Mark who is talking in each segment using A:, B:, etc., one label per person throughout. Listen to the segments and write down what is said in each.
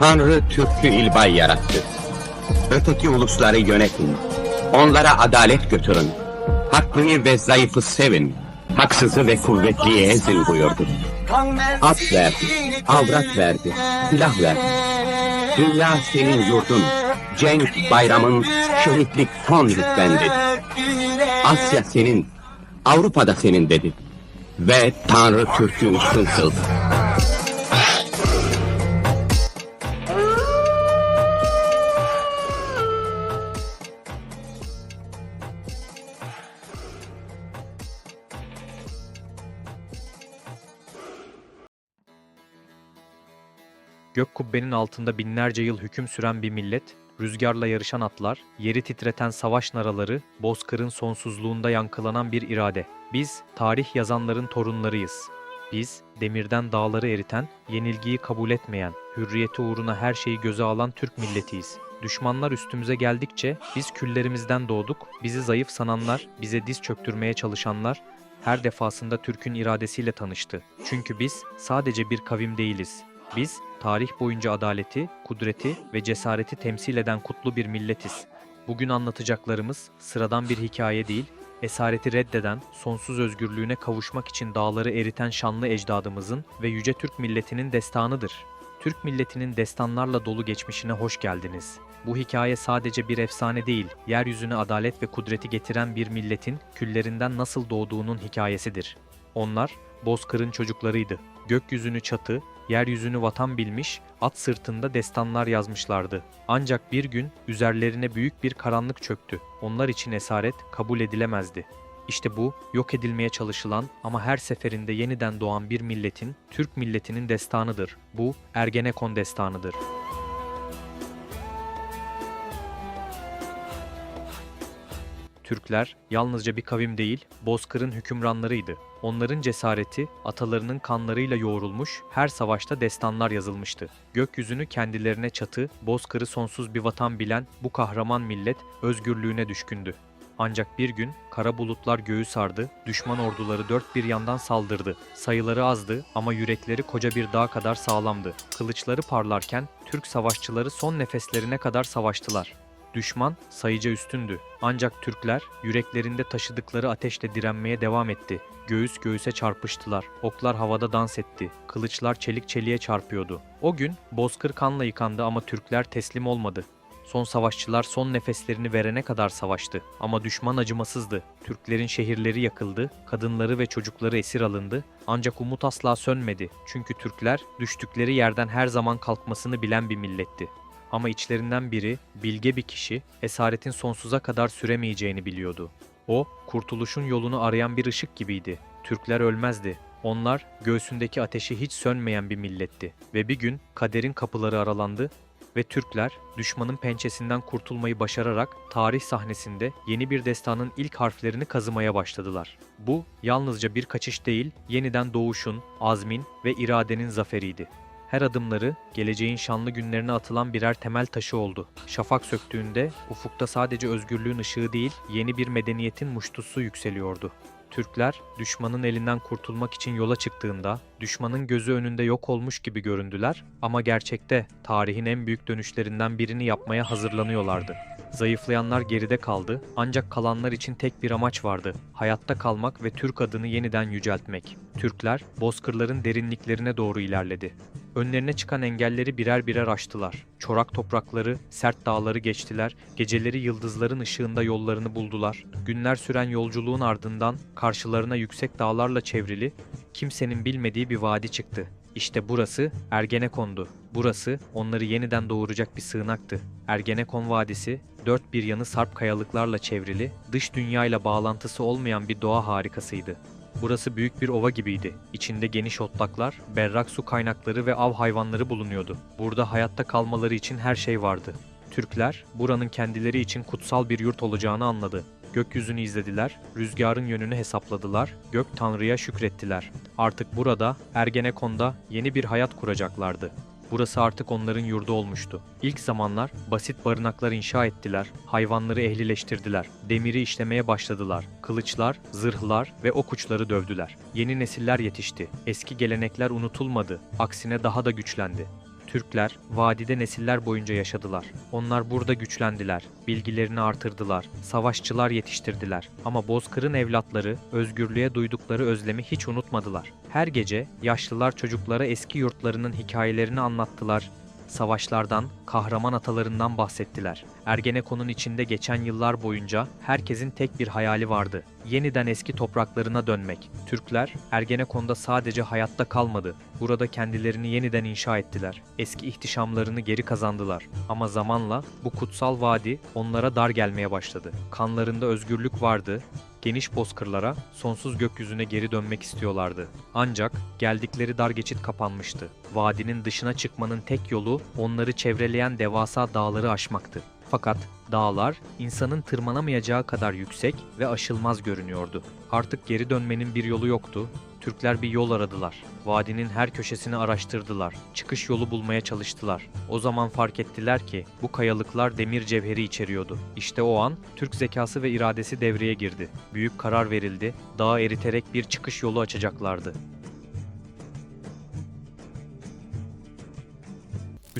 A: Tanrı Türk'ü ilbay yarattı. Öteki ulusları yönetin. Onlara adalet götürün. Haklıyı ve zayıfı sevin. Haksızı ve kuvvetliyi ezin buyurdu. At verdi, avrat verdi, silah verdi. Dünya senin yurdun. Cenk bayramın, şehitlik son rütbendi. Asya senin, Avrupa'da senin dedi. Ve Tanrı Türk'ü üstün kıldı.
B: Gök kubbenin altında binlerce yıl hüküm süren bir millet, rüzgarla yarışan atlar, yeri titreten savaş naraları, bozkırın sonsuzluğunda yankılanan bir irade. Biz, tarih yazanların torunlarıyız. Biz, demirden dağları eriten, yenilgiyi kabul etmeyen, hürriyeti uğruna her şeyi göze alan Türk milletiyiz. Düşmanlar üstümüze geldikçe biz küllerimizden doğduk, bizi zayıf sananlar, bize diz çöktürmeye çalışanlar, her defasında Türk'ün iradesiyle tanıştı. Çünkü biz sadece bir kavim değiliz. Biz tarih boyunca adaleti, kudreti ve cesareti temsil eden kutlu bir milletiz. Bugün anlatacaklarımız sıradan bir hikaye değil, esareti reddeden, sonsuz özgürlüğüne kavuşmak için dağları eriten şanlı ecdadımızın ve yüce Türk milletinin destanıdır. Türk milletinin destanlarla dolu geçmişine hoş geldiniz. Bu hikaye sadece bir efsane değil, yeryüzüne adalet ve kudreti getiren bir milletin küllerinden nasıl doğduğunun hikayesidir. Onlar Bozkır'ın çocuklarıydı. Gökyüzünü çatı, yeryüzünü vatan bilmiş, at sırtında destanlar yazmışlardı. Ancak bir gün üzerlerine büyük bir karanlık çöktü. Onlar için esaret kabul edilemezdi. İşte bu yok edilmeye çalışılan ama her seferinde yeniden doğan bir milletin, Türk milletinin destanıdır. Bu Ergenekon destanıdır. Türkler yalnızca bir kavim değil, Bozkır'ın hükümranlarıydı. Onların cesareti, atalarının kanlarıyla yoğrulmuş, her savaşta destanlar yazılmıştı. Gökyüzünü kendilerine çatı, Bozkır'ı sonsuz bir vatan bilen bu kahraman millet özgürlüğüne düşkündü. Ancak bir gün kara bulutlar göğü sardı, düşman orduları dört bir yandan saldırdı. Sayıları azdı ama yürekleri koca bir dağ kadar sağlamdı. Kılıçları parlarken Türk savaşçıları son nefeslerine kadar savaştılar. Düşman sayıca üstündü. Ancak Türkler yüreklerinde taşıdıkları ateşle direnmeye devam etti. Göğüs göğüse çarpıştılar. Oklar havada dans etti. Kılıçlar çelik çeliğe çarpıyordu. O gün Bozkır kanla yıkandı ama Türkler teslim olmadı. Son savaşçılar son nefeslerini verene kadar savaştı. Ama düşman acımasızdı. Türklerin şehirleri yakıldı, kadınları ve çocukları esir alındı. Ancak umut asla sönmedi. Çünkü Türkler düştükleri yerden her zaman kalkmasını bilen bir milletti. Ama içlerinden biri, bilge bir kişi, esaretin sonsuza kadar süremeyeceğini biliyordu. O, kurtuluşun yolunu arayan bir ışık gibiydi. Türkler ölmezdi. Onlar, göğsündeki ateşi hiç sönmeyen bir milletti. Ve bir gün kaderin kapıları aralandı ve Türkler düşmanın pençesinden kurtulmayı başararak tarih sahnesinde yeni bir destanın ilk harflerini kazımaya başladılar. Bu yalnızca bir kaçış değil, yeniden doğuşun, azmin ve iradenin zaferiydi. Her adımları geleceğin şanlı günlerine atılan birer temel taşı oldu. Şafak söktüğünde ufukta sadece özgürlüğün ışığı değil, yeni bir medeniyetin muştusu yükseliyordu. Türkler düşmanın elinden kurtulmak için yola çıktığında düşmanın gözü önünde yok olmuş gibi göründüler ama gerçekte tarihin en büyük dönüşlerinden birini yapmaya hazırlanıyorlardı. Zayıflayanlar geride kaldı ancak kalanlar için tek bir amaç vardı. Hayatta kalmak ve Türk adını yeniden yüceltmek. Türkler bozkırların derinliklerine doğru ilerledi. Önlerine çıkan engelleri birer birer aştılar. Çorak toprakları, sert dağları geçtiler, geceleri yıldızların ışığında yollarını buldular. Günler süren yolculuğun ardından karşılarına yüksek dağlarla çevrili, kimsenin bilmediği bir vadi çıktı. İşte burası Ergenekon'du. Burası onları yeniden doğuracak bir sığınaktı. Ergenekon Vadisi, dört bir yanı sarp kayalıklarla çevrili, dış dünyayla bağlantısı olmayan bir doğa harikasıydı. Burası büyük bir ova gibiydi. İçinde geniş otlaklar, berrak su kaynakları ve av hayvanları bulunuyordu. Burada hayatta kalmaları için her şey vardı. Türkler buranın kendileri için kutsal bir yurt olacağını anladı. Gökyüzünü izlediler, rüzgarın yönünü hesapladılar, gök tanrıya şükrettiler. Artık burada, Ergenekon'da yeni bir hayat kuracaklardı. Burası artık onların yurdu olmuştu. İlk zamanlar basit barınaklar inşa ettiler, hayvanları ehlileştirdiler, demiri işlemeye başladılar, kılıçlar, zırhlar ve ok uçları dövdüler. Yeni nesiller yetişti, eski gelenekler unutulmadı, aksine daha da güçlendi. Türkler vadide nesiller boyunca yaşadılar. Onlar burada güçlendiler, bilgilerini artırdılar, savaşçılar yetiştirdiler. Ama Bozkır'ın evlatları özgürlüğe duydukları özlemi hiç unutmadılar. Her gece yaşlılar çocuklara eski yurtlarının hikayelerini anlattılar, savaşlardan, kahraman atalarından bahsettiler. Ergenekon'un içinde geçen yıllar boyunca herkesin tek bir hayali vardı. Yeniden eski topraklarına dönmek. Türkler Ergenekon'da sadece hayatta kalmadı. Burada kendilerini yeniden inşa ettiler. Eski ihtişamlarını geri kazandılar. Ama zamanla bu kutsal vadi onlara dar gelmeye başladı. Kanlarında özgürlük vardı, geniş bozkırlara, sonsuz gökyüzüne geri dönmek istiyorlardı. Ancak geldikleri dar geçit kapanmıştı. Vadinin dışına çıkmanın tek yolu onları çevreleyen devasa dağları aşmaktı. Fakat dağlar insanın tırmanamayacağı kadar yüksek ve aşılmaz görünüyordu. Artık geri dönmenin bir yolu yoktu. Türkler bir yol aradılar. Vadinin her köşesini araştırdılar. Çıkış yolu bulmaya çalıştılar. O zaman fark ettiler ki bu kayalıklar demir cevheri içeriyordu. İşte o an Türk zekası ve iradesi devreye girdi. Büyük karar verildi. Dağı eriterek bir çıkış yolu açacaklardı.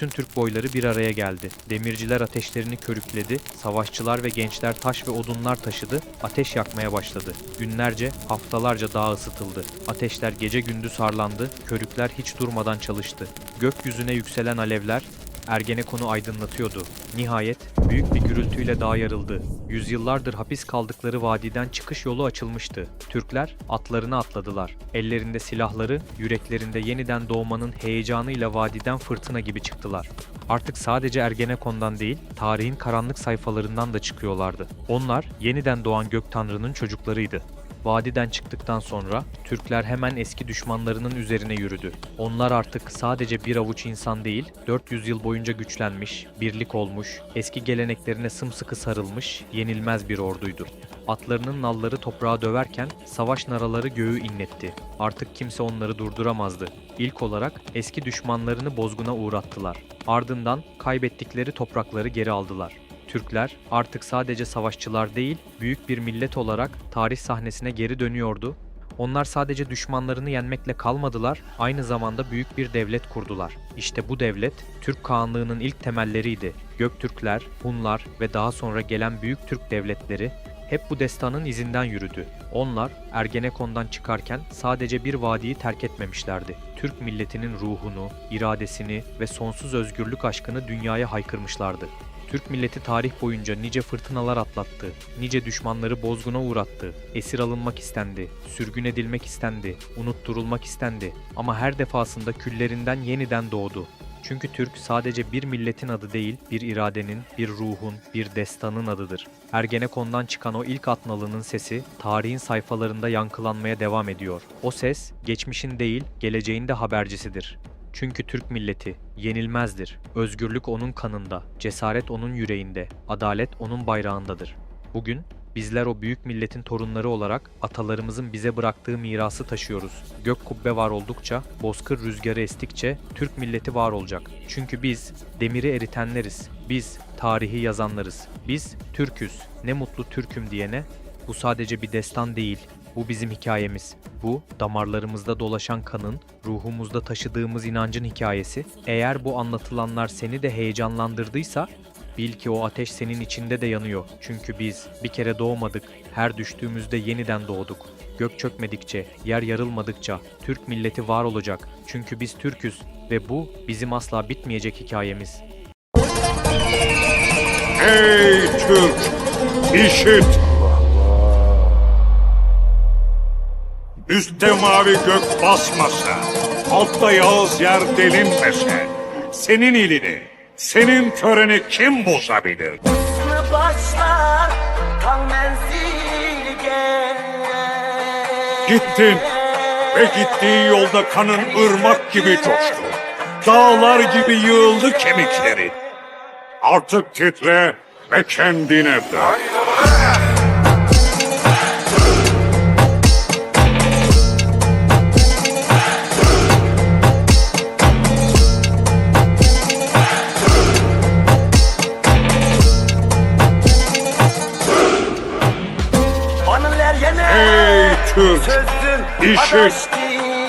B: Bütün Türk boyları bir araya geldi. Demirciler ateşlerini körükledi, savaşçılar ve gençler taş ve odunlar taşıdı, ateş yakmaya başladı. Günlerce, haftalarca dağ ısıtıldı. Ateşler gece gündüz harlandı, körükler hiç durmadan çalıştı. Gökyüzüne yükselen alevler Ergenekon'u aydınlatıyordu. Nihayet büyük bir gürültüyle dağ yarıldı. Yüzyıllardır hapis kaldıkları vadiden çıkış yolu açılmıştı. Türkler atlarını atladılar. Ellerinde silahları, yüreklerinde yeniden doğmanın heyecanıyla vadiden fırtına gibi çıktılar. Artık sadece Ergenekon'dan değil, tarihin karanlık sayfalarından da çıkıyorlardı. Onlar yeniden doğan gök tanrının çocuklarıydı. Vadiden çıktıktan sonra Türkler hemen eski düşmanlarının üzerine yürüdü. Onlar artık sadece bir avuç insan değil, 400 yıl boyunca güçlenmiş, birlik olmuş, eski geleneklerine sımsıkı sarılmış, yenilmez bir orduydu. Atlarının nalları toprağa döverken savaş naraları göğü inletti. Artık kimse onları durduramazdı. İlk olarak eski düşmanlarını bozguna uğrattılar. Ardından kaybettikleri toprakları geri aldılar. Türkler artık sadece savaşçılar değil, büyük bir millet olarak tarih sahnesine geri dönüyordu. Onlar sadece düşmanlarını yenmekle kalmadılar, aynı zamanda büyük bir devlet kurdular. İşte bu devlet, Türk Kağanlığı'nın ilk temelleriydi. Göktürkler, Hunlar ve daha sonra gelen büyük Türk devletleri hep bu destanın izinden yürüdü. Onlar Ergenekon'dan çıkarken sadece bir vadiyi terk etmemişlerdi. Türk milletinin ruhunu, iradesini ve sonsuz özgürlük aşkını dünyaya haykırmışlardı. Türk milleti tarih boyunca nice fırtınalar atlattı, nice düşmanları bozguna uğrattı, esir alınmak istendi, sürgün edilmek istendi, unutturulmak istendi ama her defasında küllerinden yeniden doğdu. Çünkü Türk sadece bir milletin adı değil, bir iradenin, bir ruhun, bir destanın adıdır. Ergenekon'dan çıkan o ilk atnalının sesi tarihin sayfalarında yankılanmaya devam ediyor. O ses geçmişin değil, geleceğin de habercisidir. Çünkü Türk milleti yenilmezdir. Özgürlük onun kanında, cesaret onun yüreğinde, adalet onun bayrağındadır. Bugün bizler o büyük milletin torunları olarak atalarımızın bize bıraktığı mirası taşıyoruz. Gök kubbe var oldukça, bozkır rüzgarı estikçe Türk milleti var olacak. Çünkü biz demiri eritenleriz. Biz tarihi yazanlarız. Biz Türküz. Ne mutlu Türküm diyene bu sadece bir destan değil, bu bizim hikayemiz. Bu damarlarımızda dolaşan kanın, ruhumuzda taşıdığımız inancın hikayesi. Eğer bu anlatılanlar seni de heyecanlandırdıysa bil ki o ateş senin içinde de yanıyor. Çünkü biz bir kere doğmadık, her düştüğümüzde yeniden doğduk. Gök çökmedikçe, yer yarılmadıkça Türk milleti var olacak. Çünkü biz Türküz ve bu bizim asla bitmeyecek hikayemiz.
C: Ey Türk! İşit! Üstte mavi gök basmasa, altta yağız yer delinmese, senin ilini, senin töreni kim bozabilir?
D: başlar kan menzil gel
C: Gittin ve gittiği yolda kanın ırmak gibi coştu. Dağlar gibi yığıldı kemikleri. Artık titre ve kendine dön.
D: Ateşti.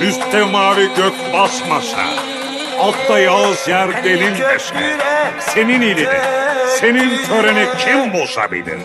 C: Üstte mavi gök basmasa, Altta Yağız yer delinmese, senin ilini, senin töreni kim bozabilir?